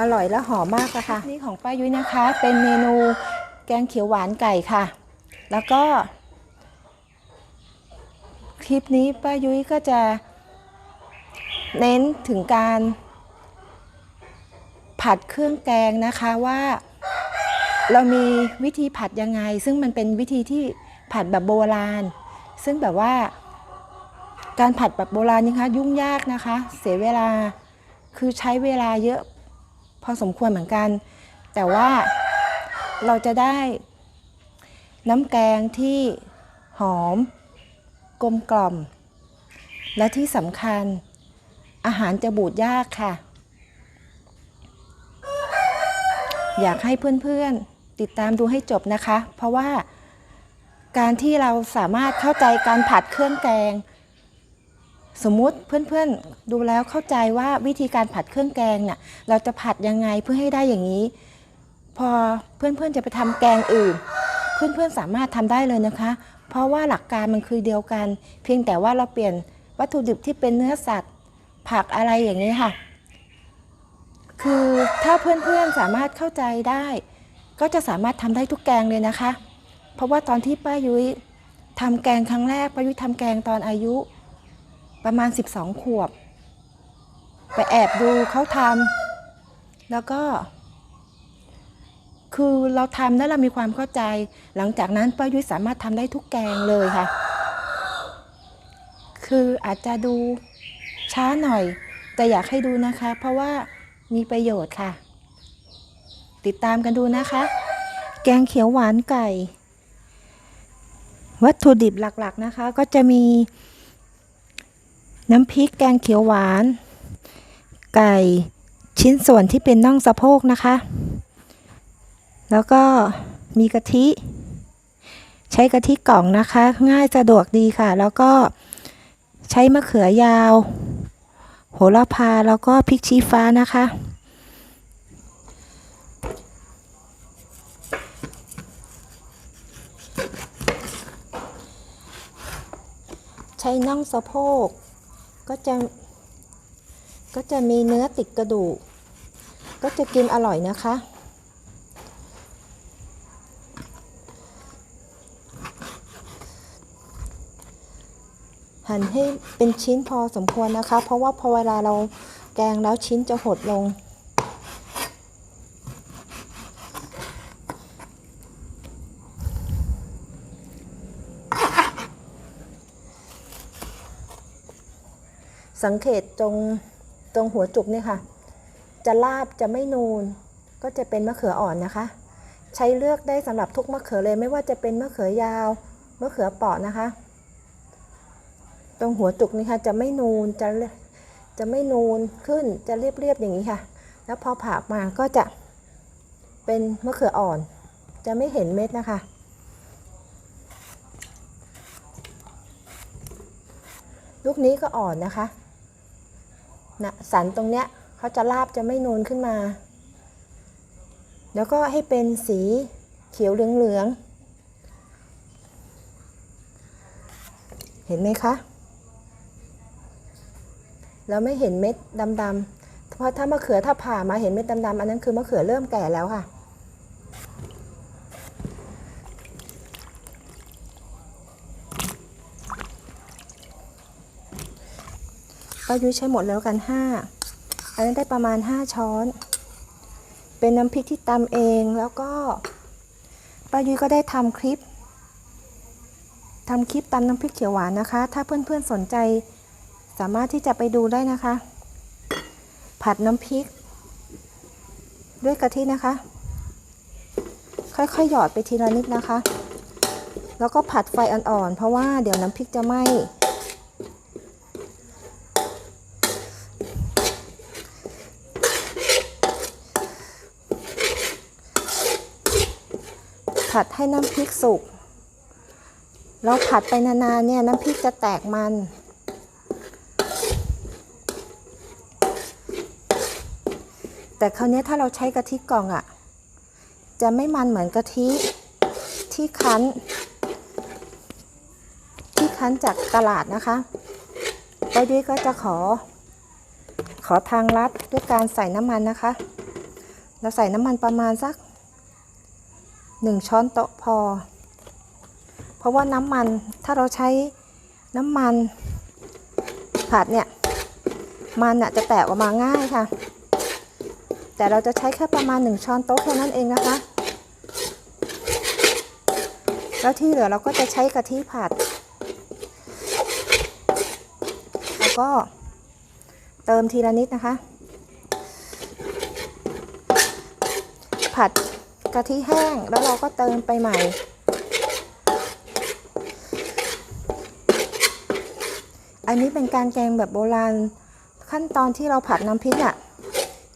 อร่อยและหอมมากอะค่ะ นี่ของป้ายุ้ยนะคะ เป็นเมนูแกงเขียวหวานไก่ค่ะ แล้วก็ คลิปนี้ป้ายุ้ยก็จะ เน้นถึงการ ผัดเครื่องแกงนะคะว่าเรามีวิธีผัดยังไง ซึ่งมันเป็นวิธีที่ผัดแบบโบราณ ซึ่งแบบว่า การผัดแบบโบราณนี่คะ ยุ่งยากนะคะ เสียเวลาคือใช้เวลาเยอะ อสมควรเหมือนกัน แต่ว่าเราจะได้น้ำแกงที่หอม กลมกล่อม และที่สำคัญอาหารจะบูดยากค่ะ อยากให้เพื่อนๆติดตามดูให้จบนะคะ เพราะว่าการที่เราสามารถเข้าใจการผัดเครื่องแกง สมมุติเพื่อนๆดูแล้วเข้าใจว่าวิธีการผัดเครื่องแกงเนี่ยเราจะผัดยังไงเพื่อให้ได้อย่างนี้ พอเพื่อนๆจะไปทำแกงอื่น เพื่อนๆสามารถทำได้เลยนะคะ เพราะว่าหลักการมันคือเดียวกัน เพียงแต่ว่าเราเปลี่ยนวัตถุดิบที่เป็นเนื้อสัตว์ ผักอะไรอย่างนี้ค่ะ คือถ้าเพื่อนๆสามารถเข้าใจได้ ก็จะสามารถทำได้ทุกแกงเลยนะคะ เพราะว่าตอนที่ป้ายุ้ยทำแกงครั้งแรกป้ายุ้ยทำแกงตอนอายุ ประมาณ 12 ขวบ ไปแอบดูเขาทำแล้วก็ คือเราทำแล้วเรามีความเข้าใจ หลังจากนั้นป้ายุ้ยสามารถทำได้ทุกแกงเลยค่ะ คืออาจจะดูช้าหน่อย แต่อยากให้ดูนะคะ เพราะว่ามีประโยชน์ค่ะ ติดตามกันดูนะคะ แกงเขียวหวานไก่ วัตถุดิบหลักๆนะคะ ก็จะมี น้ำพริกแกงเขียวหวาน ไก่ชิ้นส่วนที่เป็นน่องสะโพกนะคะ แล้วก็มีกะทิ ใช้กะทิกล่องนะคะ ง่ายสะดวกดีค่ะ แล้วก็ใช้มะเขือยาว โหระพาแล้วก็พริกชี้ฟ้านะคะใช้น่องสะโพก ก็จะ ก็จะมีเนื้อติดกระดูก ก็จะกินอร่อยนะคะ หั่นให้เป็นชิ้นพอสมควรนะคะ เพราะว่าพอเวลาเราแกงแล้วชิ้นจะหดลง สังเกตตรงตรงหัวจุกเนี่ยค่ะ จะลาบจะไม่นูน ก็จะเป็นมะเขืออ่อนนะคะ ใช้เลือกได้สำหรับทุกมะเขือเลยไม่ว่าจะเป็นมะเขือยาวมะเขือเปาะนะคะ ตรงหัวจุกนี่ค่ะจะไม่นูนจะจะไม่นูนขึ้นจะเรียบๆอย่างนี้ค่ะ แล้วพอผ่ามาก็จะเป็นมะเขืออ่อน จะไม่เห็นเม็ดนะคะ ลูกนี้ก็อ่อนนะคะ นะสันตรงเนี้ยเขาจะลาบจะไม่นูนขึ้นมา แล้วก็ให้เป็นสีเขียวเหลืองๆเห็นไหมคะแล้วไม่เห็นเม็ดดำๆเพราะถ้ามะเขือถ้าผ่ามาเห็นเม็ดดำๆอันนั้นคือมะเขือเริ่มแก่แล้วค่ะ ป้ายุ้ยใช้หมดแล้วกัน5อันนั้นได้ประมาณ5ช้อน เป็นน้ำพริกที่ตำเองแล้วก็ป้ายุ้ยก็ได้ทำคลิปทำคลิปตำน้ำพริกเขียวหวานนะคะ ถ้าเพื่อนๆสนใจสามารถที่จะไปดูได้นะคะ ผัดน้ำพริก ด้วยกะทินะคะ ค่อยๆหยอดไปทีละนิดนะคะ แล้วก็ผัดไฟอ่อนๆเพราะว่าเดี๋ยวน้ำพริกจะไหม้ ผัดให้น้ำพริกสุก เราผัดไปนานๆเนี่ยน้ำพริกจะแตกมัน แต่คราวนี้ถ้าเราใช้กะทิกล่องอะ่ะ จะไม่มันเหมือนกะทิที่คั้น ที่คั้นจากตลาดนะคะไปด้วยก็จะขอ ขอทางลัดด้วยการใส่น้ำมันนะคะ เราใส่น้ำมันประมาณสัก หนึ่งช้อนโต๊ะพอ เพราะว่าน้ำมันถ้าเราใช้น้ำมันผัดเนี่ย มันอะจะแตกออกมาง่ายค่ะ แต่เราจะใช้แค่ประมาณ 1 ช้อนโต๊ะแค่นั้นเองนะคะ แล้วที่เหลือเราก็จะใช้กะทิผัด แล้วก็เติมทีละนิดนะคะ ผัด กะทิแห้งแล้วเราก็เติมไปใหม่ อันนี้เป็นการแกงแบบโบราณ ขั้นตอนที่เราผัดน้ำพริกอะ่ะ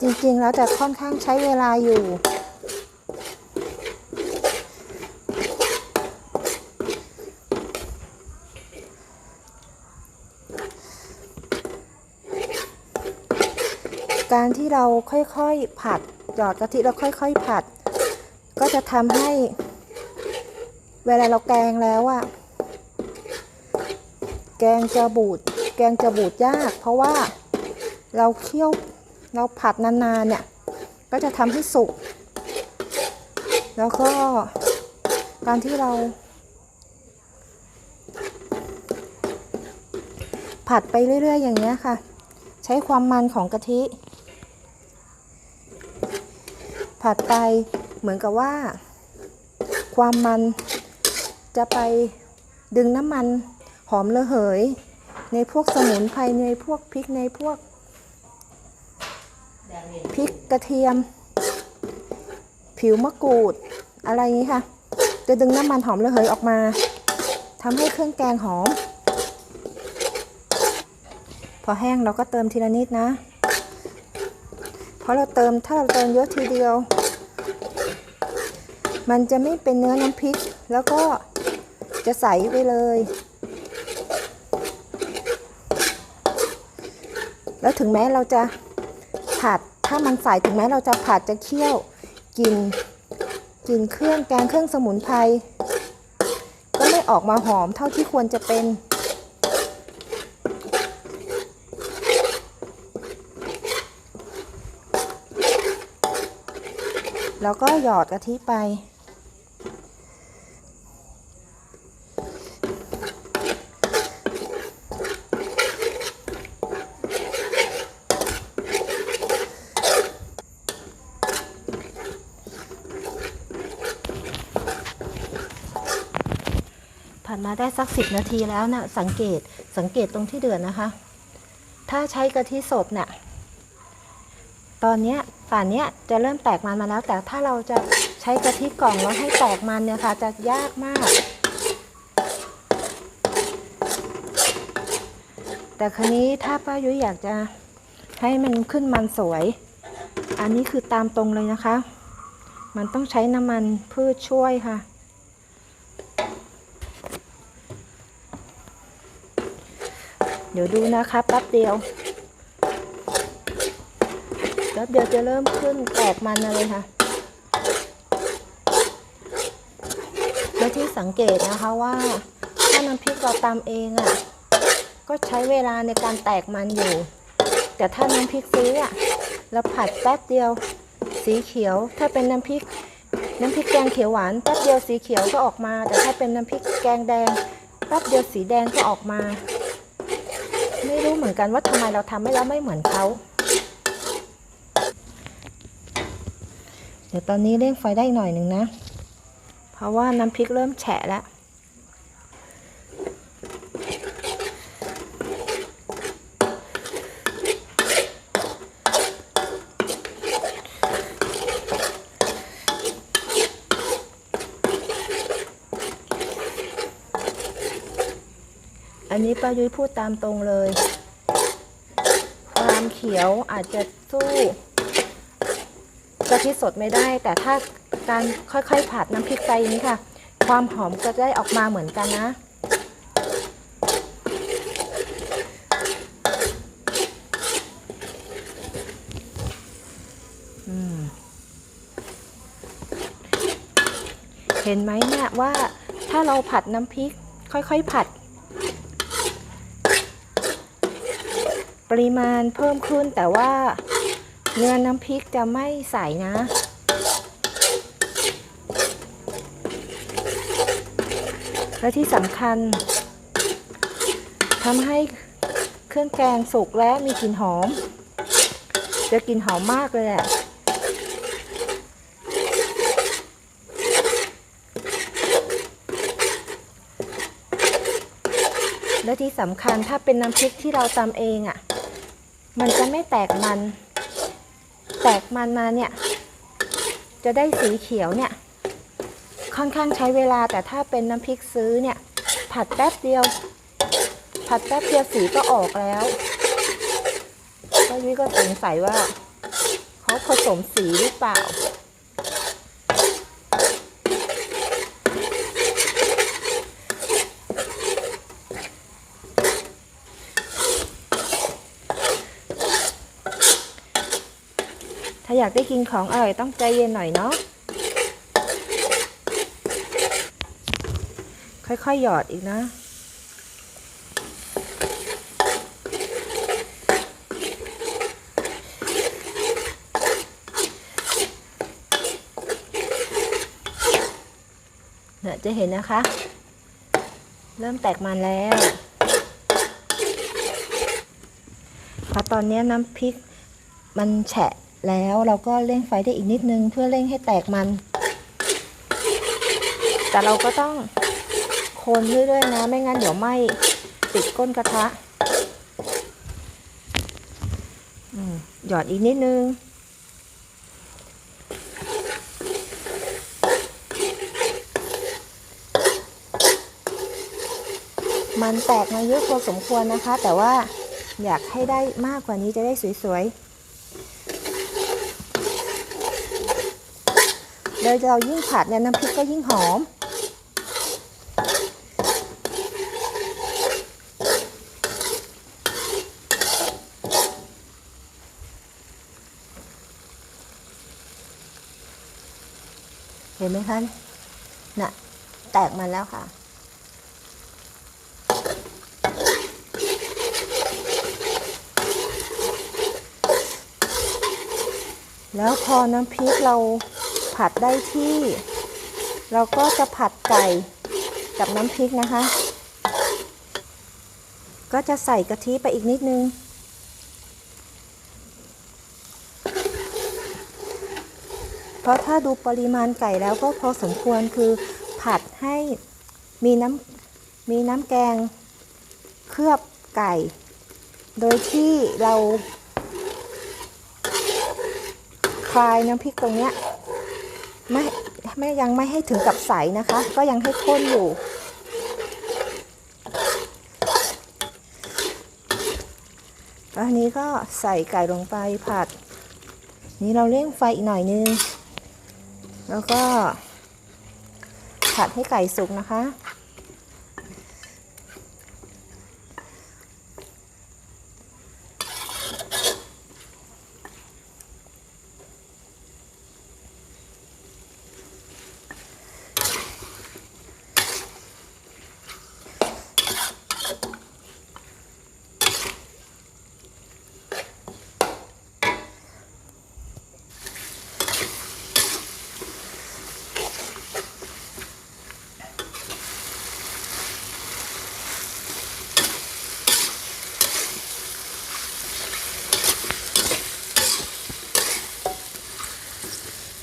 จริงๆ แล้วจะค่อนข้างใช้เวลาอยู่ การที่เราค่อยๆผัดหยอดกะทิแล้วค่อย ๆ ผัด ก็จะทำให้ เวลาเราแกงแล้วอะแกงจะบูด แกงจะบูดยาก เพราะว่าเราเคี่ยวเราผัดนานๆเนี่ย ก็จะทำให้สุก แล้วก็การที่เรา ผัดไปเรื่อย ๆ อย่างเงี้ยค่ะ ใช้ความมันของกะทิ ผัดไป เหมือนกับว่า ความมันจะไปดึงน้ำมันหอมระเหย ในพวกสมุนไพรในพวกพริกในพวกพริกกระเทียม ผิวมะกรูด อะไรอย่างนี้ค่ะ จะดึงน้ำมันหอมระเหยออกมาทำให้เครื่องแกงหอม พอแห้งเราก็เติมทีละนิดนะ เพราะเราเติมถ้าเราเติมเยอะทีเดียว มันจะไม่เป็นเนื้อน้ำพริก แล้วก็จะใสไปเลย แล้วถึงแม้เราจะผัด ถ้ามันใสถึงแม้เราจะผัดจะเคี่ยวกินกินเครื่องแกงเครื่องสมุนไพรก็ไม่ออกมาหอมเท่าที่ควรจะเป็น แล้วก็หยอดกะทิไป ได้สักสิบนาทีแล้วนะ่ะสังเกตสังเกตตรงที่เดือดนะคะ ถ้าใช้กะทิสดน่ะตอนนี้ยป่านเนี้ยจะเริ่มแตกมันมาแล้ว แต่ถ้าเราจะใช้กะทิกล่องแล้วให้แตกมันเนี่ยค่ะ จะยากมาก แต่ครนี้ถ้าป้ายุ้ยอยากจะให้มันขึ้นมันสวย อันนี้คือตามตรงเลยนะคะ มันต้องใช้น้ำมันพืชช่วยค่ะ เดี๋ยวดูนะคะแป๊บเดียวแป๊บเดียวจะเริ่มขึ้นแตกมันเลยค่ะ และที่สังเกตนะคะว่าถ้าน้ำพริกเราตำเองอะ่ะ ก็ใช้เวลาในการแตกมันอยู่ แต่ถ้าน้ำพริกซื้ออะ่ะเราผัดแป๊บเดียวสีเขียว ถ้าเป็นน้ำพริกน้ำพริกแกงเขียวหวานแป๊บเดียวสีเขียวก็ออกมา แต่ถ้าเป็นน้ำพริกแกงแดงแป๊บเดียวสีแดงก็ออกมา ไม่รู้เหมือนกันว่าทำไมเราทำไม่แล้วไม่เหมือนเขาเดี๋ยวตอนนี้เร่งไฟได้หน่อยหนึ่งนะ เพราะว่าน้ำพริกเริ่มแฉะแล้ว อันนี้ป้ายุ้ยพูดตามตรงเลย ความเขียวอาจจะสู้กะทิสดไม่ได้ แต่ถ้าการค่อยๆผัดน้ำพริกไปนี้ค่ะ ความหอมก็จะได้ออกมาเหมือนกันนะเห็นไหมเนี่ยว่าถ้าเราผัดน้ำพริก ค่อยๆผัด ปริมาณเพิ่มขึ้นแต่ว่าเนื้อน้ำพริกจะไม่ใสนะ และที่สำคัญทำให้เครื่องแกงสุกและมีกลิ่นหอม จะกลิ่นหอมมากเลยแหละและที่สำคัญถ้าเป็นน้ำพริกที่เราตำเองอะ่ะ มันจะไม่แตกมัน แตกมันมาเนี่ย จะได้สีเขียวเนี่ย ค่อนข้างใช้เวลาแต่ถ้าเป็นน้ำพริกซื้อเนี่ย ผัดแป๊บเดียว ผัดแป๊บเดียวสีก็ออกแล้วก็ยุ้ยก็สงสัยว่าเขาผสมสีหรือเปล่า อยากได้กินของอร่อยต้องใจเย็นหน่อยเนาะ ค่อยๆหยอดอีกนะ เนี่ยจะเห็นนะคะ เริ่มแตกมันแล้วพอตอนนี้น้ำพริกมันแฉะ แล้วเราก็เร่งไฟได้อีกนิดนึง เพื่อเร่งให้แตกมัน แต่เราก็ต้องคนเรื่อยๆนะ ไม่งั้นเดี๋ยวไหม้ติดก้นกระทะหยอดอีกนิดนึง มันแตกมาเยอะพอสมควรนะคะ แต่ว่าอยากให้ได้มากกว่านี้จะได้สวยๆ โดยเรายิ่งผัดเนี่ยน้ำพริกก็ยิ่งหอม เห็นไหมคะน่ะ แตกมาแล้วค่ะแล้วพอน้ำพริกเรา ผัดได้ที่ เราก็จะผัดไก่กับน้ำพริกนะคะ ก็จะใส่กะทิไปอีกนิดนึง เพราะถ้าดูปริมาณไก่แล้วก็พอสมควรคือผัดให้มีน้ำมีน้ำแกงเคลือบไก่ โดยที่เราคลายน้ำพริกตรงเนี้ย ไม่ไม่ยังไม่ให้ถึงกับใสนะคะ ก็ยังให้ข้นอยู่ อันนี้ก็ใส่ไก่ลงไปผัด นี่เราเร่งไฟอีกหน่อยนึง แล้วก็ผัดให้ไก่สุกนะคะ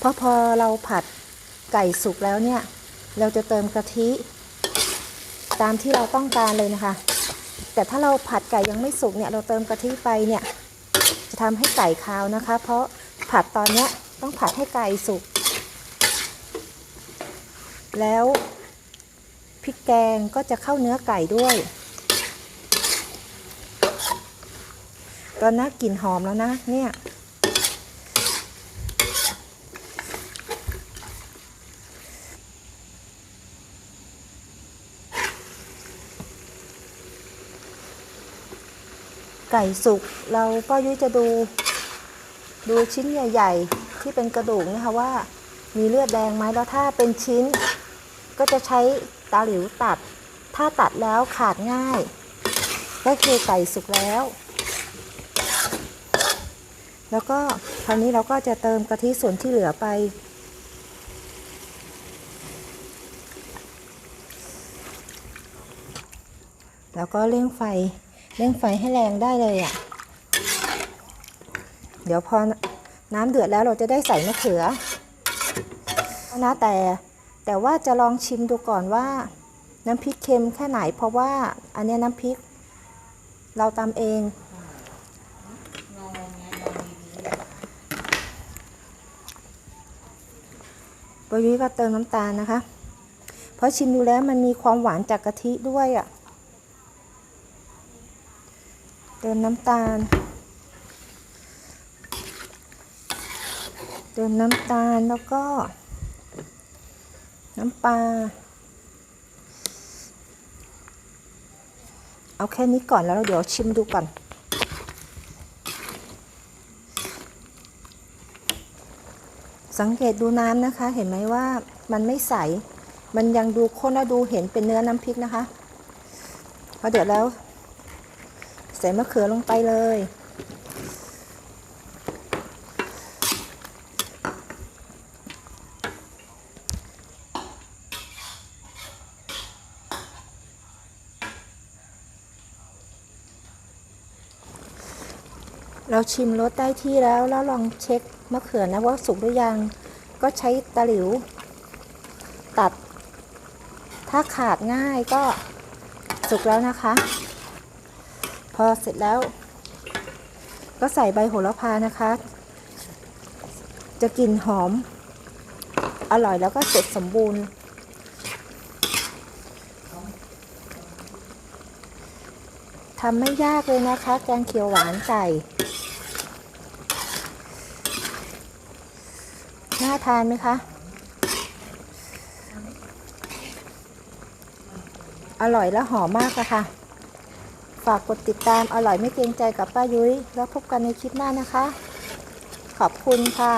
เพราะพอเราผัดไก่สุกแล้วเนี่ย เราจะเติมกะทิ ตามที่เราต้องการเลยนะคะ แต่ถ้าเราผัดไก่ยังไม่สุกเนี่ยเราเติมกะทิไปเนี่ย จะทำให้ไก่คาวนะคะ เพราะผัดตอนเนี้ยต้องผัดให้ไก่สุก แล้วพริกแกงก็จะเข้าเนื้อไก่ด้วย ตอนนี้กลิ่นหอมแล้วนะเนี่ย ไก่สุกเราก็ยุ้ยจะดูดูชิ้นใหญ่ ๆ ที่เป็นกระดูกนะคะว่ามีเลือดแดงไหมแล้วถ้าเป็นชิ้น ก็จะใช้ตาหลิวตัด ถ้าตัดแล้วขาดง่าย ก็คือไก่สุกแล้ว แล้วก็คราวนี้เราก็จะเติมกะทิส่วนที่เหลือไป แล้วก็เร่งไฟ เร่งไฟให้แรงได้เลยอะ่ะ เดี๋ยวพอน้ำเดือดแล้วเราจะได้ใส่มะเขือนะแต่แต่ว่าจะลองชิมดูก่อนว่า น้ำพริกเค็มแค่ไหน เพราะว่าอันนี้น้ำพริก เราตำเองปยุ้ยก็เติมน้ำตาลนะคะ เพราะชิมดูแล้วมันมีความหวานจากกะทิด้วยอะ่ะ เติมน้ำตาล เติมน้ำตาลแล้วก็ น้ำปลา เอาแค่นี้ก่อนแล้วเดี๋ยวชิมดูก่อนสังเกตดูน้ำนะคะ เห็นไหมว่ามันไม่ใส มันยังดูข้นแล้วดูเห็นเป็นเนื้อน้ำพริกนะคะพอเดือดแล้ว ใส่มะเขือลงไปเลย เราชิมรสได้ที่แล้วแล้วลองเช็คมะเขือนะว่าสุกหรือยัง ก็ใช้ตะหลิว ตัด ถ้าขาดง่ายก็สุกแล้วนะคะ อเสร็จแล้ว ก็ใส่ใบโหระพานะคะ จะกลิ่นหอม อร่อยแล้วก็เสร็จสมบูรณ์ทำไม่ยากเลยนะคะ แกงเขียวหวานไก่ น่าทานไหมคะ อร่อยและหอมมากค่ะากกดติดตามอร่อยไม่เกรงใจกับป้ายุ้ย แล้วพบกันในคลิปหน้านะคะ ขอบคุณค่ะ